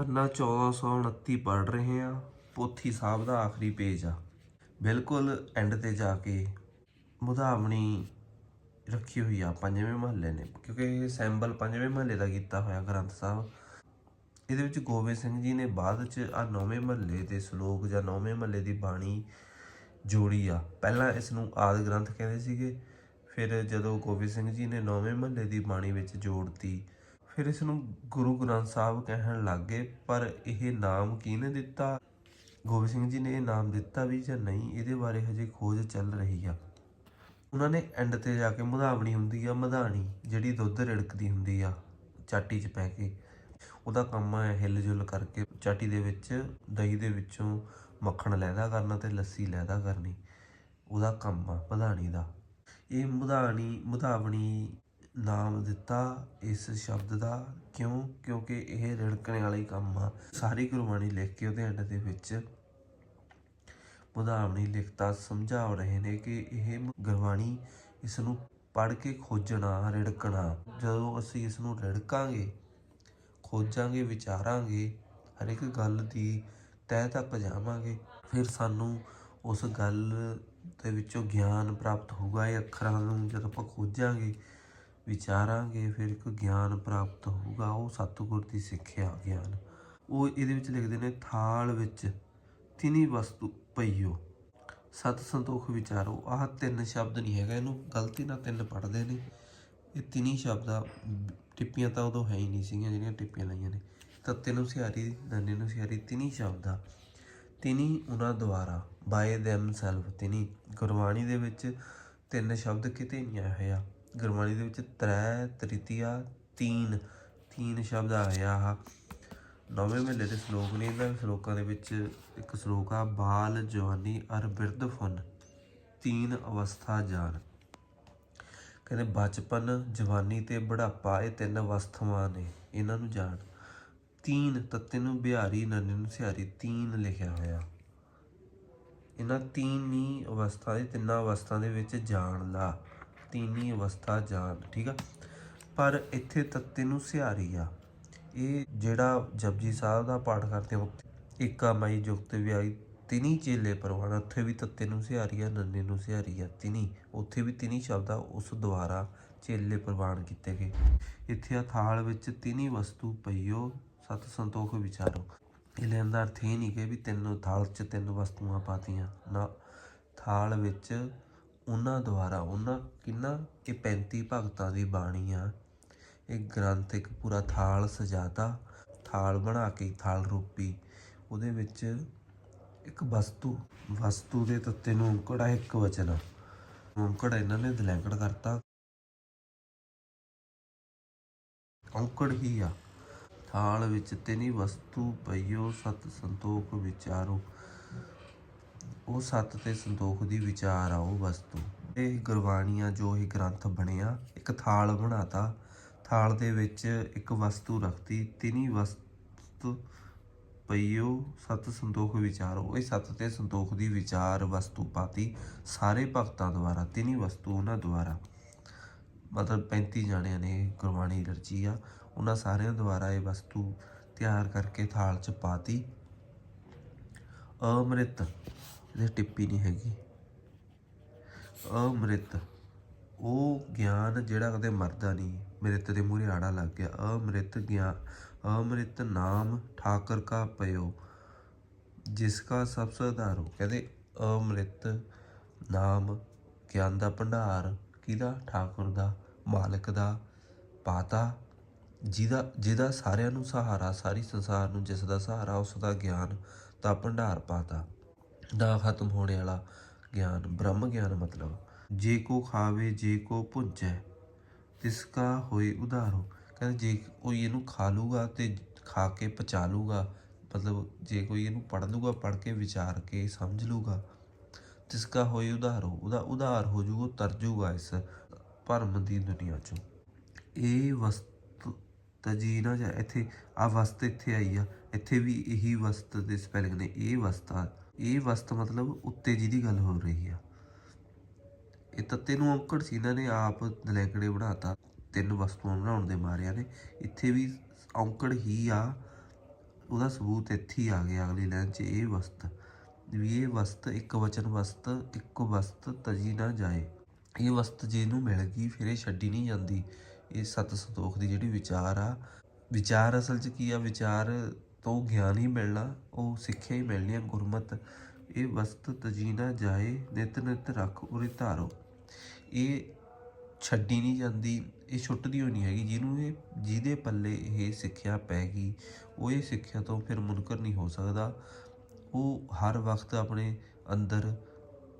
ਪੰਨਾ 1429 ਪੜ ਰਹੇ ਆ ਪੋਥੀ ਸਾਹਿਬ ਦਾ ਆਖਰੀ ਪੇਜ ਆ। ਬਿਲਕੁਲ ਐਂਡ ਤੇ ਜਾ ਕੇ ਮੁਧਾਵਣੀ ਰੱਖੀ ਹੋਈ ਆ ਪੰਜਵੇਂ ਮਹੱਲੇ ਨੇ। ਕਿਉਂਕਿ ਇਹ ਸੈਂਬਲ ਪੰਜਵੇਂ ਮਹੱਲੇ ਦਾ ਕੀਤਾ ਹੋਇਆ ਗ੍ਰੰਥ ਸਾਹਿਬ। ਇਹਦੇ ਵਿੱਚ ਗੋਬਿੰਦ ਸਿੰਘ ਜੀ ਨੇ ਬਾਅਦ ਚ ਆ ਨੌਵੇਂ ਮਹੱਲੇ ਦੇ ਸ਼ਲੋਕ ਜਾਂ ਨੌਵੇਂ ਮਹੱਲੇ ਦੀ ਬਾਣੀ ਜੋੜੀ ਆ। ਪਹਿਲਾਂ ਇਸ ਨੂੰ ਆਦ ਗ੍ਰੰਥ ਕਹਿੰਦੇ ਸੀਗੇ। ਫਿਰ ਜਦੋਂ ਗੋਬਿੰਦ ਸਿੰਘ ਜੀ ਨੇ ਨੌਵੇਂ ਮਹੱਲੇ ਦੀ ਬਾਣੀ ਵਿੱਚ ਜੋੜਤੀ ਫਿਰ ਇਸ ਨੂੰ ਗੁਰੂ ਗ੍ਰੰਥ ਸਾਹਿਬ ਕਹਿਣ ਲੱਗੇ, ਪਰ ਇਹ ਨਾਮ ਕਿਹਨੇ ਦਿੱਤਾ? ਗੋਬਿੰਦ ਸਿੰਘ ਜੀ ਨੇ ਇਹ ਨਾਮ ਦਿੱਤਾ ਵੀ ਜਾਂ ਨਹੀਂ? ਇਹਦੇ ਬਾਰੇ ਹਜੇ ਖੋਜ ਚੱਲ ਰਹੀ ਆ। ਉਹਨਾਂ ਨੇ ਐਂਡ ਤੇ ਜਾ ਕੇ ਮਧਾਵਣੀ ਹੁੰਦੀ ਆ, ਮਧਾਣੀ, ਜਿਹੜੀ ਦੁੱਧ ਰਿੜਕਦੀ ਹੁੰਦੀ ਆ, ਚਾਟੀ 'ਚ ਪੈ ਕੇ। ਉਹਦਾ ਕੰਮ ਹੈ ਹਿੱਲ ਜੁਲ ਕਰਕੇ ਚਾਟੀ ਦੇ ਵਿੱਚ, ਦਹੀਂ ਦੇ ਵਿੱਚੋਂ ਮੱਖਣ ਲੈਦਾ ਕਰਨਾ ਤੇ ਲੱਸੀ ਲੈਦਾ ਕਰਨੀ। ਉਹਦਾ ਕੰਮ ਆ ਮਧਾਣੀ ਦਾ। ਇਹ ਮਧਾਣੀ, ਮਧਾਵਣੀ ਨਾਮ ਦਿੱਤਾ ਇਸ ਸ਼ਬਦ ਦਾ। ਕਿਉਂ? ਕਿਉਂਕਿ ਇਹ ਰਿੜਕਣ ਵਾਲਾ ਕੰਮ ਆ। ਸਾਰੀ ਗੁਰਬਾਣੀ ਲਿਖ ਕੇ ਉਹਦੇ ਐਂਡ ਦੇ ਵਿੱਚ ਮੁਦਾਵਣੀ ਲਿਖਤਾ। ਸਮਝਾ ਰਹੇ ਨੇ ਕਿ ਇਹ ਗੁਰਬਾਣੀ ਇਸ ਨੂੰ ਪੜ੍ਹ ਕੇ ਖੋਜਣਾ, ਰਿੜਕਣਾ। ਜਦੋਂ ਅਸੀਂ ਇਸ ਨੂੰ ਰਿੜਕਾਂਗੇ, ਖੋਜਾਂਗੇ, ਵਿਚਾਰਾਂਗੇ ਹਰ ਇੱਕ ਗੱਲ ਦੀ ਤਹਿ ਤੱਕ ਜਾਵਾਂਗੇ, ਫਿਰ ਸਾਨੂੰ ਉਸ ਗੱਲ ਦੇ ਵਿੱਚੋਂ ਗਿਆਨ ਪ੍ਰਾਪਤ ਹੋਊਗਾ। ਇਹ ਅੱਖਰਾਂ ਨੂੰ ਜਦੋਂ ਆਪਾਂ ਖੋਜਾਂਗੇ ਵਿਚਾਰਾਂਗੇ, ਫਿਰ ਇੱਕ ਗਿਆਨ ਪ੍ਰਾਪਤ ਹੋਊਗਾ, ਉਹ ਸਤਿਗੁਰ ਦੀ ਸਿੱਖਿਆ ਗਿਆਨ। ਉਹ ਇਹਦੇ ਵਿੱਚ ਲਿਖਦੇ ਨੇ, ਥਾਲ ਵਿੱਚ ਤਿਨੀ ਵਸਤੂ ਪਈਓ। ਸਤ ਸੰਤੋਖ ਵਿਚਾਰੋ, ਆਹ ਤਿੰਨ ਸ਼ਬਦ ਨਹੀਂ ਹੈਗਾ, ਇਹਨੂੰ ਗਲਤੀ ਨਾਲ ਤਿੰਨ ਪੜਦੇ ਨੇ। ਇਹ ਤਿੰਨੀ ਸ਼ਬਦਾਂ, ਟਿੱਪੀਆਂ ਤਾਂ ਉਦੋਂ ਹੈ ਹੀ ਨਹੀਂ ਸੀਗੀਆਂ ਜਿਹੜੀਆਂ ਟਿੱਪੀਆਂ ਲਾਈਆਂ ਨੇ। ਤੱਤੇ ਨੂੰ ਸਿਆਰੀ ਨੰਨੇ ਨੂੰ ਸਿਆਰੀ ਤਿਨੀ ਸ਼ਬਦਾਂ। ਤਿੰਨੀ ਉਹਨਾਂ ਦੁਆਰਾ ਬਾਏ ਥੈਮਸੈਲਫ ਤਿੰਨੀ। ਗੁਰਬਾਣੀ ਦੇ ਵਿੱਚ ਤਿੰਨ ਸ਼ਬਦ ਕਿਤੇ ਨਹੀਂ ਆਇਆ ਹੋਇਆ ਗੁਰਬਾਣੀ ਦੇ ਵਿੱਚ ਤ੍ਰੈ, ਤ੍ਰਿਤੀਆ, ਤੀਨ। ਤੀਨ ਸ਼ਬਦ ਆਇਆ ਆ ਨੌਵੇਂ ਮਹੱਲੇ ਦੇ ਸ਼ਲੋਕ ਨੇ ਇਹਨਾਂ ਸ਼ਲੋਕਾਂ ਦੇ ਵਿੱਚ ਇੱਕ ਸ਼ਲੋਕ ਆ, ਬਾਲ ਜਵਾਨੀ ਅਰ ਬਿਰਧ ਫੁਨ, ਤੀਨ ਅਵਸਥਾ ਜਾਣ ਕਹਿੰਦੇ ਬਚਪਨ, ਜਵਾਨੀ ਤੇ ਬੁਢਾਪਾ, ਇਹ ਤਿੰਨ ਅਵਸਥਾਵਾਂ ਨੇ ਇਹਨਾਂ ਨੂੰ ਜਾਣ। ਤੀਨ ਤੱਤੇ ਨੂੰ ਬਿਹਾਰੀ, ਨੰਨੇ ਨੂੰ ਸਿਹਾਰੀ, ਤੀਨ ਲਿਖਿਆ ਹੋਇਆ। ਇਹਨਾਂ ਤੀਨ ਹੀ ਅਵਸਥਾ ਦੇ ਤਿੰਨਾਂ ਅਵਸਥਾ ਦੇ ਵਿੱਚ ਜਾਣ ਲਾ ਤੀਨੀ ਅਵਸਥਾ ਜਾਣ ਠੀਕ ਆ? ਪਰ ਇੱਥੇ ਤੱਤੇ ਨੂੰ ਸਿਹਾਰੀ ਆ। ਇਹ ਜਿਹੜਾ ਜਪਜੀ ਸਾਹਿਬ ਦਾ ਪਾਠ ਕਰਦੇ ਹੋ ਏਕਾ ਮਾਈ ਜੁਗਤ ਵਿਆਹੀ ਤਿਨੀ ਚੇਲੇ ਪਰਵਾਣਾ ਉੱਥੇ ਵੀ ਤੱਤੇ ਨੂੰ ਸਿਹਾਰੀ ਆ, ਨੰਨੇ ਨੂੰ ਸਿਹਾਰੀ ਆ, ਤਿਨੀ। ਉੱਥੇ ਵੀ ਤਿਨੀ ਸ਼ਬਦ ਆ, ਉਸ ਦੁਆਰਾ ਚੇਲੇ ਪ੍ਰਵਾਨ ਕੀਤੇ ਗਏ। ਇੱਥੇ ਆ ਥਾਲ ਵਿੱਚ ਤਿਨੀ ਵਸਤੂ ਪਈਓ, ਸਤ ਸੰਤੋਖ ਵਿਚਾਰੋ। ਇਹ ਲੈਣ ਦਾ ਅਰਥ ਇਹ ਨਹੀਂ ਕਿ ਵੀ ਤਿੰਨ ਥਾਲ 'ਚ ਤਿੰਨ ਵਸਤੂਆਂ ਪਾਤੀਆਂ। ਨਾ, ਥਾਲ ਵਿੱਚ ਉਹਨਾਂ ਦੁਆਰਾ, ਉਹਨਾਂ ਕਿੰਨਾ ਇਹ 35 ਭਗਤਾਂ ਦੀ ਬਾਣੀ ਆ। ਇਹ ਗ੍ਰੰਥ ਇੱਕ ਪੂਰਾ ਥਾਲ ਸਜਾਤਾ, ਥਾਲ ਬਣਾ ਕੇ, ਥਾਲ ਰੂਪੀ। ਉਹਦੇ ਵਿੱਚ ਇੱਕ ਵਸਤੂ ਵਸਤੂ ਦੇ ਤੱਤੇ ਨੂੰ ਔਂਕੜ ਆ ਇੱਕ ਵਚਨ। ਔਂਕੜ ਇਹਨਾਂ ਨੇ ਦਲੈਂਕੜ ਕਰਤਾ। ਔਂਕੜ ਹੀ ਆ। ਥਾਲ ਵਿੱਚ ਤਿਨੀ ਵਸਤੂ ਪਈਓ, ਸਤ ਸੰਤੋਖ ਵਿਚਾਰੋ। ਉਹ ਸਤ ਤੇ ਸੰਤੋਖ ਦੀ ਵਿਚਾਰ ਆ ਉਹ ਵਸਤੂ। ਇਹ ਗੁਰਬਾਣੀਆਂ ਜੋ ਇਹ ਗ੍ਰੰਥ ਬਣਿਆ, ਇੱਕ ਥਾਲ ਬਣਾਤਾ। ਥਾਲ ਦੇ ਵਿੱਚ ਇੱਕ ਵਸਤੂ ਰੱਖਤੀ। ਤਿਨੀ ਵਸਤ ਪਈਓ, ਸਤ ਸੰਤੋਖ ਵਿਚਾਰੋ। ਇਹ ਸਤ ਤੇ ਸੰਤੋਖ ਦੀ ਵਿਚਾਰ ਵਸਤੂ ਪਾਤੀ ਸਾਰੇ ਭਗਤਾਂ ਦੁਆਰਾ, ਤਿਨੀ ਵਸਤੂ ਉਹਨਾਂ ਦੁਆਰਾ। ਮਤਲਬ 35 ਜਾਣਿਆਂ ਨੇ ਗੁਰਬਾਣੀ ਰਚੀ ਆ। ਉਹਨਾਂ ਸਾਰਿਆਂ ਦੁਆਰਾ ਇਹ ਵਸਤੂ ਤਿਆਰ ਕਰਕੇ ਥਾਲ 'ਚ ਪਾਤੀ। ਅਮ੍ਰਿਤ ਇਹ ਟਿੱਪੀ ਨਹੀਂ ਹੈਗੀ। ਅਮ੍ਰਿਤ, ਉਹ ਗਿਆਨ ਜਿਹੜਾ ਕਦੇ ਮਰਦਾ ਨਹੀਂ। ਮ੍ਰਿਤ ਦੇ ਮੂਹਰੇ ਆੜਾ ਲੱਗ ਗਿਆ। ਅਮ੍ਰਿਤ ਗਿਆਨ ਅਮ੍ਰਿਤ ਨਾਮ ਠਾਕਰ ਕਾ ਪਇਓ, ਜਿਸ ਕਾ ਸਭ ਸੁਧਾਰੋ ਕਹਿੰਦੇ, ਅਮ੍ਰਿਤ ਨਾਮ ਗਿਆਨ ਦਾ ਭੰਡਾਰ ਕਿਹਦਾ? ਠਾਕੁਰ ਦਾ, ਮਾਲਕ ਦਾ, ਪਾਤਾ, ਜਿਹਦਾ ਜਿਹਦਾ ਸਾਰਿਆਂ ਨੂੰ ਸਹਾਰਾ, ਸਾਰੀ ਸੰਸਾਰ ਨੂੰ ਜਿਸ ਦਾ ਸਹਾਰਾ ਉਸ ਦਾ ਗਿਆਨ ਦਾ ਭੰਡਾਰ ਪਾਤਾ। ਨਾ ਖਤਮ ਹੋਣੇ ਵਾਲਾ ਗਿਆਨ, ਬ੍ਰਹਮ ਗਿਆਨ ਮਤਲਬ। ਜੇ ਕੋ ਖਾਵੇ, ਜੇ ਕੋ ਭੁੰਜੈ, ਤਿਸ ਕਾ ਹੋਏ ਉਧਾਰੋ। ਕਹਿੰਦੇ ਜੇ ਕੋਈ ਇਹਨੂੰ ਖਾ ਲੂਗਾ ਤੇ ਖਾ ਕੇ ਪਚਾ ਲੂਗਾ, ਮਤਲਬ ਜੇ ਕੋਈ ਇਹਨੂੰ ਪੜ ਲੂਗਾ ਪੜ ਕੇ ਵਿਚਾਰ ਕੇ ਸਮਝ ਲੂਗਾ, ਤਿਸ ਕਾ ਹੋਏ ਉਧਾਰੋ, ਉਹਦਾ ਉਧਾਰ ਹੋ ਜੂਗਾ ਤਰ ਜੂਗਾ ਇਸ ਭਰਮ ਦੀ ਦੁਨੀਆ ਚੋਂ। ਇਹ ਵਸਤ ਤਜੀ ਨਾ ਜਾ ਇੱਥੇ ਆ ਵਸਤ ਇੱਥੇ ਆਈ ਆ। ਇੱਥੇ ਵੀ ਇਹੀ ਵਸਤ ਦੇ ਸਪੈਲਿੰਗ ਨੇ, ਇਹ ਵਸਤਾਂ ਇਹ ਵਸਤ ਮਤਲਬ ਉੱਤੇ ਜਿਹਦੀ ਗੱਲ ਹੋ ਰਹੀ ਆ। ਇਹ ਤੱਤੇ ਨੂੰ ਔਕੜ ਸੀ, ਇਹਨਾਂ ਨੇ ਆਪ ਦਲੈਂਕੜੇ ਬਣਾਤਾ, ਤਿੰਨ ਵਸਤੂਆਂ ਬਣਾਉਣ ਦੇ ਮਾਰਿਆਂ ਨੇ। ਇੱਥੇ ਵੀ ਔਕੜ ਹੀ ਆ, ਉਹਦਾ ਸਬੂਤ ਇੱਥੇ ਹੀ ਆ ਗਿਆ ਅਗਲੀ ਲਾਈਨ 'ਚ, ਇਹ ਵਸਤ, ਵੀ ਇਹ ਵਸਤ ਇੱਕ ਵਚਨ ਵਸਤ, ਇੱਕ ਵਸਤ ਤਜੀ ਨਾ ਜਾਏ। ਇਹ ਵਸਤ ਜਿਹਨੂੰ ਮਿਲ ਗਈ, ਫਿਰ ਇਹ ਛੱਡੀ ਨਹੀਂ ਜਾਂਦੀ। ਇਹ ਸਤ ਸੰਤੋਖ ਦੀ ਜਿਹੜੀ ਵਿਚਾਰ ਆ, ਵਿਚਾਰ ਅਸਲ 'ਚ ਕੀ ਆ? ਵਿਚਾਰ ਤੋਂ ਗਿਆਨ ਹੀ ਮਿਲਣਾ, ਉਹ ਸਿੱਖਿਆ ਹੀ ਮਿਲਣੀ ਆ ਗੁਰਮਤ। ਇਹ ਵਸਤ ਤਜੀ ਨਾ ਜਾਏ, ਨਿਤ ਨਿਤ ਰੱਖ ਉਰੇ ਧਾਰੋ। ਇਹ ਛੱਡੀ ਨਹੀਂ ਜਾਂਦੀ, ਇਹ ਛੁੱਟਦੀ ਹੋਈ ਨਹੀਂ ਹੈਗੀ। ਜਿਹਨੂੰ ਇਹ, ਜਿਹਦੇ ਪੱਲੇ ਇਹ ਸਿੱਖਿਆ ਪੈ ਗਈ, ਉਹ ਇਹ ਸਿੱਖਿਆ ਤੋਂ ਫਿਰ ਮੁਨਕਰ ਨਹੀਂ ਹੋ ਸਕਦਾ। ਉਹ ਹਰ ਵਕਤ ਆਪਣੇ ਅੰਦਰ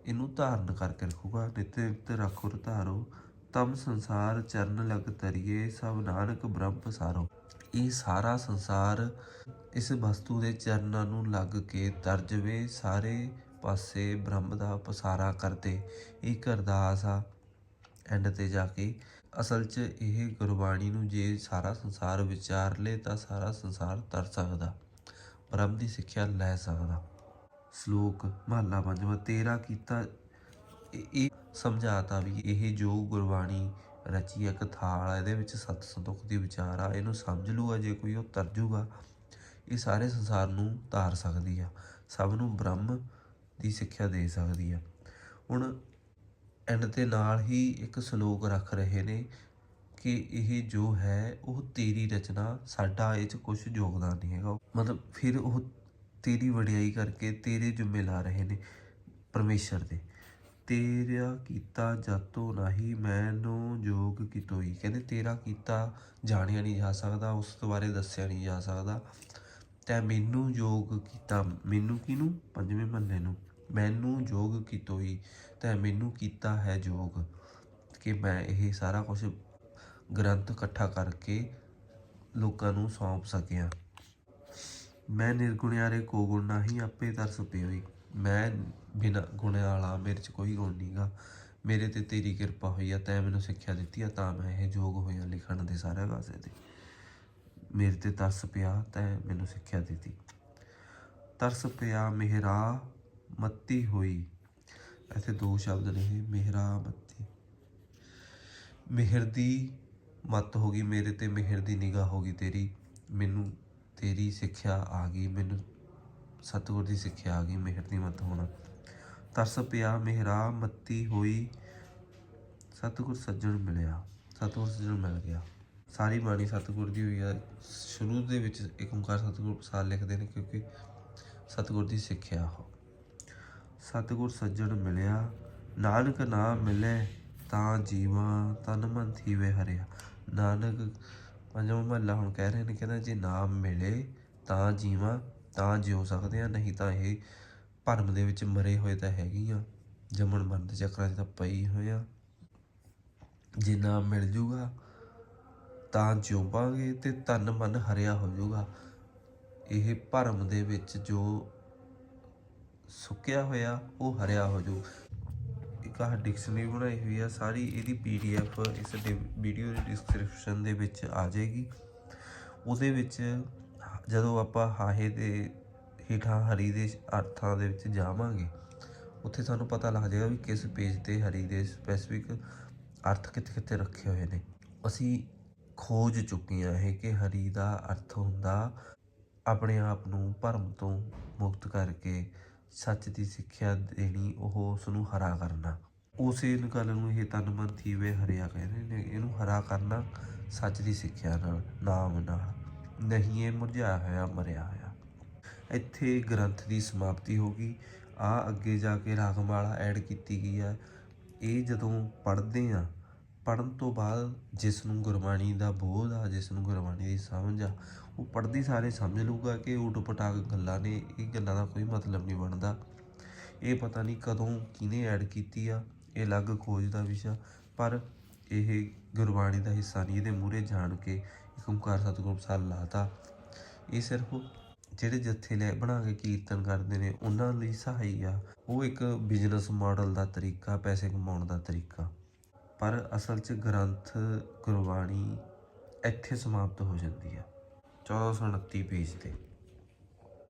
ਇਹਨੂੰ ਧਾਰਨ ਕਰਕੇ ਰੱਖੂਗਾ। ਨਿਤ ਨਿਤ ਰੱਖੋ ਧਾਰੋ। ਤਮ ਸੰਸਾਰ ਚਰਨ ਲਗ ਤਰੀਏ ਸਭ ਨਾਨਕ ਬ੍ਰਹਮ ਪਸਾਰੋ। ਇਹ ਸਾਰਾ ਸੰਸਾਰ ਇਸ ਵਸਤੂ ਦੇ ਚਰਨਾਂ ਨੂੰ ਲੱਗ ਕੇ ਤਰਜਵੇ ਸਾਰੇ ਪਾਸੇ ਬ੍ਰਹਮ ਦਾ ਪਸਾਰਾ ਕਰਦੇ। ਇੱਕ ਅਰਦਾਸ ਆ। ਐਂਡ ਤੇ ਜਾ ਕੇ ਅਸਲ 'ਚ ਇਹ ਗੁਰਬਾਣੀ ਨੂੰ ਜੇ ਸਾਰਾ ਸੰਸਾਰ ਵਿਚਾਰ ਲੇ ਤਾਂ ਸਾਰਾ ਸੰਸਾਰ ਤਰ ਸਕਦਾ। ਬ੍ਰਹਮ ਦੀ ਸਿੱਖਿਆ ਲੈ ਸਕਦਾ। ਸ਼ਲੋਕ ਮਹਲਾ ਪੰਜਵਾਂ, ਤੇਰਾ ਕੀਤਾ ਇਹ- ਸਮਝਾਤਾ ਵੀ ਇਹ ਜੋ ਗੁਰਬਾਣੀ ਰਚੀ ਇੱਕ ਥਾਲ ਆ, ਇਹਦੇ ਵਿੱਚ ਸਤ ਸੰਤੋਖ ਦੀ ਵਿਚਾਰ ਆ, ਇਹਨੂੰ ਸਮਝ ਲੂਗਾ ਜੇ ਕੋਈ ਉਹ ਤਰਜੂਗਾ ਇਹ ਸਾਰੇ ਸੰਸਾਰ ਨੂੰ ਤਾਰ ਸਕਦੀ ਆ, ਸਭ ਨੂੰ ਬ੍ਰਹਮ ਦੀ ਸਿੱਖਿਆ ਦੇ ਸਕਦੀ ਆ। ਹੁਣ ਐਂਡ ਦੇ ਨਾਲ ਹੀ ਇੱਕ ਸ਼ਲੋਕ ਰੱਖ ਰਹੇ ਨੇ ਕਿ ਇਹ ਜੋ ਹੈ, ਉਹ ਤੇਰੀ ਰਚਨਾ, ਸਾਡਾ ਇਹ ਚ ਕੁਝ ਯੋਗਦਾਨ ਨਹੀਂ ਹੈਗਾ। ਮਤਲਬ ਫਿਰ ਉਹ ਤੇਰੀ ਵਡਿਆਈ ਕਰਕੇ ਤੇਰੇ ਜੁਮੇ ਲਾ ਰਹੇ ਨੇ ਪਰਮੇਸ਼ਰ ਦੇ। ਤੇਰਾ ਕੀਤਾ ਜਾਤੋ ਨਹੀਂ, ਮੈਨੂੰ ਜੋਗ ਕਿਤੋਈ। ਕਹਿੰਦੇ ਤੇਰਾ ਕੀਤਾ ਜਾਣਿਆ ਨਹੀਂ ਜਾ ਸਕਦਾ, ਉਸ ਬਾਰੇ ਦੱਸਿਆ ਨਹੀਂ ਜਾ ਸਕਦਾ। ਤੈ ਮੈਨੂੰ ਯੋਗ ਕੀਤਾ। ਮੈਨੂੰ ਕਿਹਨੂੰ? ਪੰਜਵੇਂ ਮਹੱਲੇ ਨੂੰ। ਮੈਨੂੰ ਯੋਗ ਕਿਤੋਈ ਤੈ ਮੈਨੂੰ ਕੀਤਾ ਹੈ ਯੋਗ। ਕਿ ਮੈਂ ਇਹ ਸਾਰਾ ਕੁਝ ਗ੍ਰੰਥ ਇਕੱਠਾ ਕਰਕੇ ਲੋਕਾਂ ਨੂੰ ਸੌਂਪ ਸਕਿਆ। ਮੈਂ ਨਿਰਗੁਣਿਆਰੇ ਕੋ ਗੁਣ ਨਹੀਂ ਆਪੇ ਤਰਸ ਪਿਓਈ ਮੈਂ ਬਿਨਾ ਗੁਣ ਵਾਲਾ, ਮੇਰੇ 'ਚ ਕੋਈ ਗੁਣ ਨਹੀਂਗਾ ਮੇਰੇ ਤੇ ਤੇਰੀ ਕਿਰਪਾ ਹੋਈ ਆ, ਤੈਂ ਮੈਨੂੰ ਸਿੱਖਿਆ ਦਿੱਤੀ ਆ, ਤਾਂ ਮੈਂ ਇਹ ਯੋਗ ਹੋਇਆ ਲਿਖਣ ਦੇ ਸਾਰੇ ਕਾਸੇ ਤੇ। ਮੇਰੇ ਤੇ ਤਰਸ ਪਿਆ ਤੈਂ ਮੈਨੂੰ ਸਿੱਖਿਆ ਦਿੱਤੀ। ਤਰਸ ਪਿਆ ਮਿਹਰਾ ਮੱਤੀ ਹੋਈ। ਇੱਥੇ ਦੋ ਸ਼ਬਦ ਨੇ ਇਹ, ਮਿਹਰਾ ਮੱਤੀ। ਮਿਹਰ ਦੀ ਮੱਤ ਹੋ ਗਈ ਮੇਰੇ ਤੇ, ਮਿਹਰ ਦੀ ਨਿਗਾਹ ਹੋ ਗਈ ਤੇਰੀ। ਮੈਨੂੰ ਤੇਰੀ ਸਿੱਖਿਆ ਆ ਗਈ, ਮੈਨੂੰ ਸਤਿਗੁਰ ਦੀ ਸਿੱਖਿਆ ਆ ਗਈ ਮਿਹਰ ਦੀ ਮੱਤ ਹੋਣਾ। ਤਰਸ ਪਿਆ ਮਿਹਰਾ ਮੱਤੀ ਹੋਈ, ਸਤਿਗੁਰ ਸੱਜਣ ਮਿਲਿਆ, ਸਤਿਗੁਰ ਸੱਜਣ ਮਿਲ ਗਿਆ। ਸਾਰੀ ਬਾਣੀ ਸਤਿਗੁਰ ਦੀ ਹੋਈ ਆ। ਸ਼ੁਰੂ ਦੇ ਵਿੱਚ ਇੱਕ ਓੰਕਾਰ ਸਤਿਗੁਰ ਪ੍ਰਸਾਦ ਲਿਖਦੇ ਨੇ ਕਿਉਂਕਿ ਸਤਿਗੁਰ ਦੀ ਸਿੱਖਿਆ ਹੋ ਸਤਿਗੁਰ ਸੱਜਣ ਮਿਲਿਆ, ਨਾਨਕ ਨਾਮ ਮਿਲੇ ਤਾਂ ਜੀਵਾਂ ਤਨ ਮਨ ਥੀਵੇ ਹਰਿਆ। ਨਾਨਕ ਪੰਜਵਾਂ ਮਹੱਲਾ ਹੁਣ ਕਹਿ ਰਹੇ ਨੇ, ਕਹਿੰਦਾ ਜੇ ਨਾਮ ਮਿਲੇ ਤਾਂ ਜੀਵਾਂ ਤਾਂ ਜਿਉ ਸਕਦੇ ਆ, ਨਹੀਂ ਤਾਂ ਇਹ ਭਰਮ ਦੇ ਵਿੱਚ ਮਰੇ ਹੋਏ ਤਾਂ ਹੈਗੀਆਂ ਜੰਮਣ ਮਰਨ ਦੇ ਚੱਕਰਾਂ 'ਚ ਤਾਂ ਪਈ ਹੋਇਆ ਜੇ ਨਾਮ ਮਿਲ ਜੂਗਾ ਤਾਂ ਜਿਉਵਾਂਗੇ ਤੇ ਤਨ ਮਨ ਹਰਿਆ ਹੋ ਜਾਊਗਾ ਇਹ ਭਰਮ ਦੇ ਵਿੱਚ ਜੋ ਸੁੱਕਿਆ ਹੋਇਆ, ਉਹ ਹਰਿਆ ਹੋ ਜਾਊ ਇੱਕ ਆਹ ਡਿਕਸ਼ਨਰੀ ਬਣਾਈ ਹੋਈ ਆ, ਸਾਰੀ ਇਹਦੀ ਪੀਡੀਐਫ ਇਸ ਵੀਡੀਓ ਦੀ ਡਿਸਕ੍ਰਿਪਸ਼ਨ ਦੇ ਵਿੱਚ ਆ ਜਾਏਗੀ। ਉਹਦੇ ਵਿੱਚ ਜਦੋਂ ਆਪਾਂ ਹਾਹੇ ਦੇ ਹੇਠਾਂ ਹਰੀ ਦੇ ਅਰਥਾਂ ਦੇ ਵਿੱਚ ਜਾਵਾਂਗੇ, ਉੱਥੇ ਸਾਨੂੰ ਪਤਾ ਲੱਗ ਜਾਏਗਾ ਵੀ ਕਿਸ ਪੇਜ ਤੇ ਹਰੀ ਦੇ ਸਪੈਸੀਫਿਕ ਅਰਥ ਕਿੱਥੇ ਕਿੱਥੇ ਰੱਖੇ ਹੋਏ ਨੇ। ਅਸੀਂ ਖੋਜ ਚੁੱਕੀਆਂ ਹੈ ਕਿ ਹਰੀ ਦਾ ਅਰਥ ਹੁੰਦਾ ਆਪਣੇ ਆਪ ਨੂੰ ਭਰਮ ਤੋਂ ਮੁਕਤ ਕਰਕੇ ਸੱਚ ਦੀ ਸਿੱਖਿਆ ਦੇਣੀ, ਉਹ ਉਸ ਨੂੰ ਹਰਾ ਕਰਨਾ। ਉਸੇ ਗੱਲ ਨੂੰ ਇਹ ਤਨ ਮਨ ਥੀਵੇ ਹਰਿਆ ਕਹਿੰਦੇ ਨੇ। ਇਹਨੂੰ ਹਰਾ ਕਰਨਾ ਸੱਚ ਦੀ ਸਿੱਖਿਆ ਨਾਲ, ਨਾਮ ਨਾਲ। ਨਹੀਂ, ਇਹ ਮੁਰਝਾਇਆ ਹੋਇਆ, ਮਰਿਆ ਹੋਇਆ। ਇੱਥੇ ਗ੍ਰੰਥ ਦੀ ਸਮਾਪਤੀ ਹੋ ਗਈ। ਆ ਅੱਗੇ ਜਾ ਕੇ ਰਾਗਮਾਲਾ ਐਡ ਕੀਤੀ ਗਈ ਆ। ਇਹ ਜਦੋਂ ਪੜ੍ਹਦੇ ਆ ਪੜਨ ਤੋਂ ਬਾਅਦ ਜਿਸ ਨੂੰ ਗੁਰਬਾਣੀ ਦਾ ਬੋਧ ਆ ਜਿਸ ਨੂੰ ਗੁਰਬਾਣੀ ਦੀ ਸਮਝ ਆ, ਉਹ ਪੜ੍ਹਦੀ ਸਾਰੇ ਸਮਝ ਲਊਗਾ ਕਿ ਊਟ-ਪਟਾਕ ਗੱਲਾਂ ਨੇ, ਇਹ ਗੱਲਾਂ ਦਾ ਕੋਈ ਮਤਲਬ ਨਹੀਂ ਬਣਦਾ। ਇਹ ਪਤਾ ਨਹੀਂ ਕਦੋਂ ਕਿਹਨੇ ਐਡ ਕੀਤੀ ਆ, ਇਹ ਅਲੱਗ ਖੋਜ ਦਾ ਵਿਸ਼ਾ, ਪਰ ਇਹ ਗੁਰਬਾਣੀ ਦਾ ਹਿੱਸਾ ਨਹੀਂ, ਇਹਦੇ ਮੂਹਰੇ ਜਾਣ ਕੇ ਇੱਕ ਓੰਕਾਰ ਸਤਿਗੁਰ ਸਾਹਿਬ ਲਾਤਾ। ਇਹ ਸਿਰਫ ਜਿਹੜੇ ਜੱਥੇ ਲੈ ਬਣਾ ਕੇ ਕੀਰਤਨ ਕਰਦੇ ਨੇ, ਉਹਨਾਂ ਲਈ ਸਹਾਈ ਆ। ਉਹ ਇੱਕ ਬਿਜ਼ਨਸ ਮਾਡਲ ਦਾ ਤਰੀਕਾ, ਪੈਸੇ ਕਮਾਉਣ ਦਾ ਤਰੀਕਾ। ਪਰ ਅਸਲ 'ਚ ਗ੍ਰੰਥ ਗੁਰਬਾਣੀ ਇੱਥੇ ਸਮਾਪਤ ਹੋ ਜਾਂਦੀ ਆ। 1429 ਪੇਜ ਤੇ।